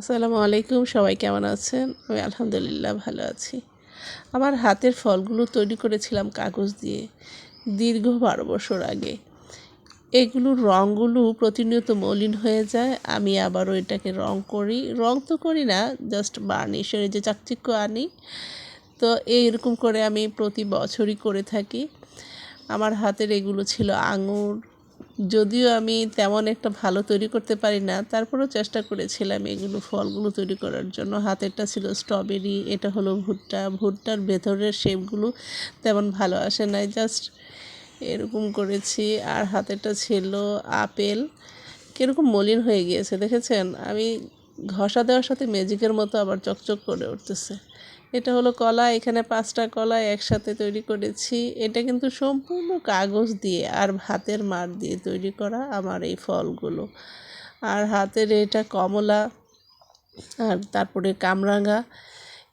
আসসালামু আলাইকুম, সবাই কেমন আছেন? আমি আলহামদুলিল্লাহ ভালো আছি। আমার হাতের ফলগুলো তৈরি করেছিলাম কাগজ দিয়ে দীর্ঘ বারো বছর আগে। এগুলোর রঙগুলো প্রতিনিয়ত মলিন হয়ে যায়। আমি আবারও এটাকে রং করি। রং তো করি না জাস্ট বার্নিশের যে চাকচিক্য আনি। তো এইরকম করে আমি প্রতি বছরই করে থাকি। আমার হাতের এগুলো ছিল আঙুর যদিও আমি তেমন একটা ভালো তৈরি করতে পারি না, তারপরেও চেষ্টা করেছিলাম এগুলো, ফলগুলো তৈরি করার জন্য। হাতেরটা ছিল স্ট্রবেরি, এটা হলো ভুট্টা। ভুট্টার ভেতরের শেপগুলো তেমন ভালো আসে নাই, জাস্ট এরকম করেছি। আর হাতেরটা ছিল আপেল, কীরকম মলিন হয়ে গিয়েছে, দেখেছেন? আমি ঘষা দেওয়ার সাথে ম্যাজিকের মতো আবার চকচক করে উঠতেছে। এটা হলো কলা, এখানে পাঁচটা কলা একসাথে তৈরি করেছি। এটা কিন্তু সম্পূর্ণ কাগজ দিয়ে আর ভাতের মার দিয়ে তৈরি করা আমার এই ফলগুলো। আর হাতের এটা কমলা, আর তারপরে কামরাঙা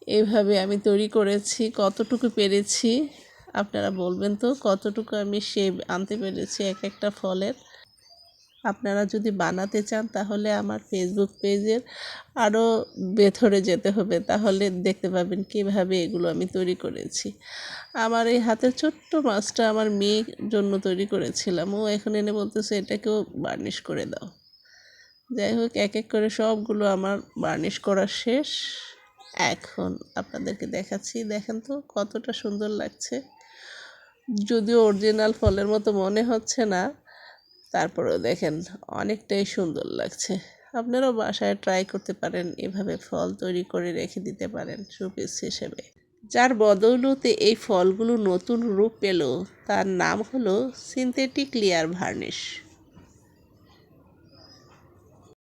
এইভাবে আমি তৈরি করেছি, কতটুকু পেরেছি আপনারা বলবেন তো? কতটুকু আমি শেপ আনতে পেরেছি এক একটা ফলের? আপনারা যদি বানাতে চান, তাহলে আমার ফেসবুক পেজের আরও ভেতরে যেতে হবে। তাহলে দেখতে পাবেন কীভাবে এগুলো আমি তৈরি করেছি। আমার এই হাতের ছোট্ট মাছটা আমার মেয়ের জন্য তৈরি করেছিলাম। ও এখন এনে বলতেছে, এটাকেও বার্নিশ করে দাও। যাই হোক, এক এক করে সবগুলো আমার বার্নিশ করা শেষ। এখন আপনাদেরকে দেখাচ্ছি, দেখেন তো কতটা সুন্দর লাগছে। যদিও অরিজিনাল ফলের মতো মনে হচ্ছে না তারপরেও দেখেন অনেকটাই সুন্দর লাগছে। আপনারাও বাসায় ট্রাই করতে পারেন, এভাবে ফল তৈরি করে রেখে দিতে পারেন শোপিস হিসেবে। যার বদৌলতে এই ফলগুলো নতুন রূপ পেল, তার নাম হলো সিনথেটিক লেয়ার ভার্নিশ